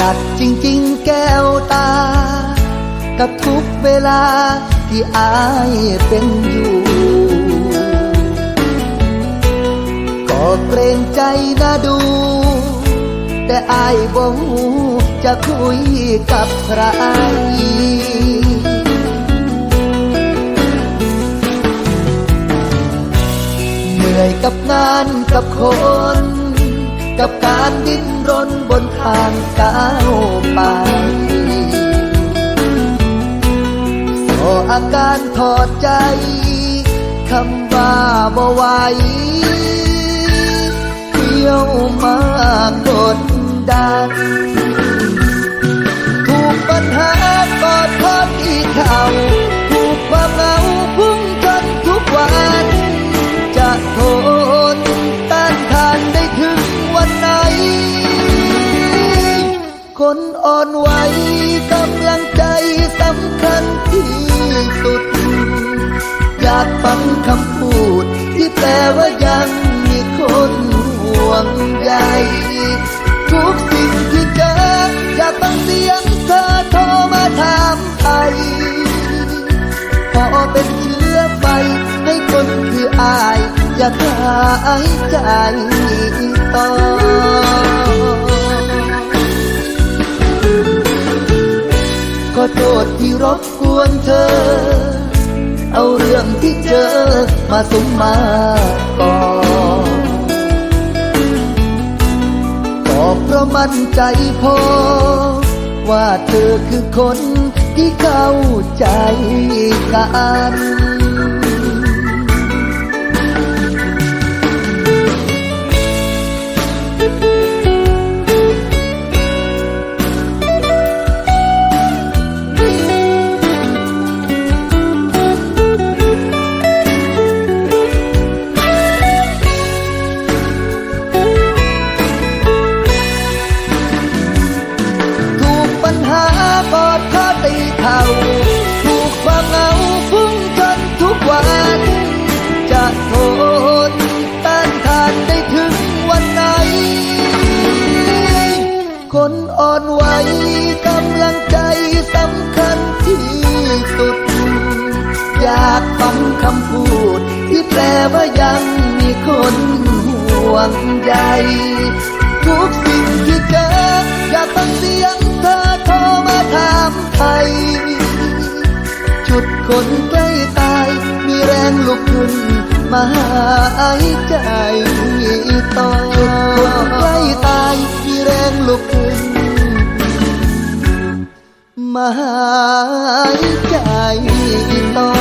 นักจริงๆแก้วตา กับทุกเวลาที่อายเป็นอยู่ ก็เกรงใจนะดู แต่อายบ่ฮู้จะคุยกับใครเหนื่อยกับงานกับคน กับการดิ้นรนบนทางก้าวไปสออาการถอดใจ คำว่าบ่ไหวเที่ยวมากดดันถูกปัญหากอดทอดที่เขา คำพูด ที่แปลว่ายังมีคนห่วงใยทุกสิ่งที่เจออยากฟังเสียงเธอโทรมาถามไทยพอเป็นเชื้อไฟให้คนคืออายอยากหายใจต่อก็โทษที่รบกวนเธอ เอาเรื่องที่เจอมาสมมาก่อก็เพราะมั่นใจพอ ว่าเธอคือคนที่เข้าใจกัน ไหวกำลังใจสำคัญที่สุด อยากฟังคำพูด ที่แปลว่ายังมีคนห่วงใยทุกสิ่งที่เจออยากฟังเสียงเธอโทรมาถามไทยจุดคนใกล้ตาย มีแรงลุกขึ้นมาหายใจต่อจุดคนใกล้ตาย มีแรงลุก หมาหายใจต่อ